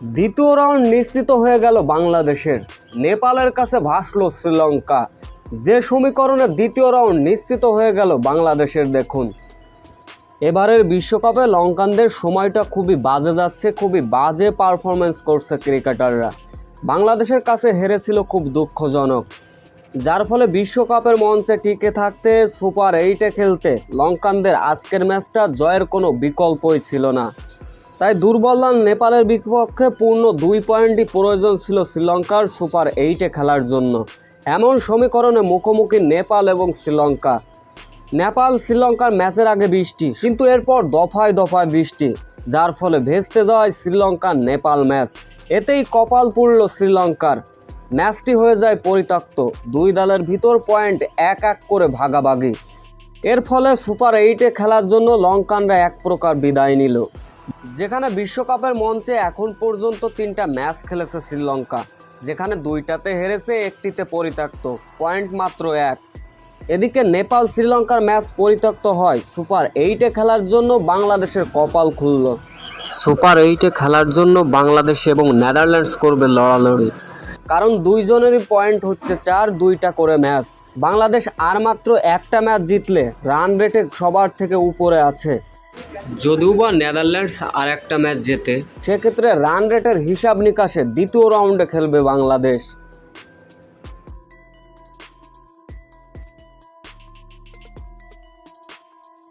দ্বিতীয় রাউন্ড নিশ্চিত হয়ে গেল বাংলাদেশের। নেপালের কাছে ভাসল শ্রীলঙ্কা। যে সমীকরণে দ্বিতীয় রাউন্ড নিশ্চিত হয়ে গেল বাংলাদেশের, দেখুন। এবারের বিশ্বকাপে লঙ্কানদের সময়টা খুবই বাজে যাচ্ছে, খুবই বাজে পারফরমেন্স করছে ক্রিকেটাররা। বাংলাদেশের কাছে হেরেছিল খুব দুঃখজনক। যার ফলে বিশ্বকাপের মঞ্চে টিকে থাকতে সুপার এইটে খেলতে লঙ্কানদের আজকের ম্যাচটা জয়ের কোনো বিকল্পই ছিল না। তাই দুর্বল দল নেপালের বিপক্ষে পূর্ণ দুই পয়েন্টই প্রয়োজন ছিল শ্রীলঙ্কার সুপার এইটে খেলার জন্য। এমন সমীকরণে মুখোমুখি নেপাল এবং শ্রীলঙ্কা। নেপাল শ্রীলঙ্কার ম্যাচের আগে বৃষ্টি, কিন্তু এরপর দফায় দফায় বৃষ্টি, যার ফলে ভেস্তে যায় শ্রীলঙ্কার নেপাল ম্যাচ। এতেই কপাল পুড়ল শ্রীলঙ্কার। ম্যাচটি হয়ে যায় পরিত্যক্ত, দুই দলের ভিতর পয়েন্ট এক এক করে ভাগাভাগি। এর ফলে সুপার এইটে খেলার জন্য লঙ্কানরা এক প্রকার বিদায় নিল। যেখানে বিশ্বকাপের মঞ্চে এখন পর্যন্ত তিনটা ম্যাচ খেলেছে শ্রীলঙ্কা যেখানে দুইটাতে হেরেছে একটিতে পরিত্যক্ত পয়েন্ট মাত্র এক। এদিকে নেপাল শ্রীলঙ্কার ম্যাচ পরিত্যক্ত হয় সুপার এইটে খেলার জন্য বাংলাদেশের কপাল খুলল। সুপার এইটে খেলার জন্য বাংলাদেশ এবং নেদারল্যান্ডস করবে লড়ালড়ি। কারণ দুইজনেরই পয়েন্ট হচ্ছে চার দুইটা করে ম্যাচ। বাংলাদেশ আর মাত্র একটা ম্যাচ জিতলে রান রেটে সবার থেকে উপরে আছে। যদিও বা নেদারল্যান্ডস আর একটা ম্যাচ জেতে, সেক্ষেত্রে রান রেটের হিসাব নিকাশে দ্বিতীয় রাউন্ডে খেলবে বাংলাদেশ।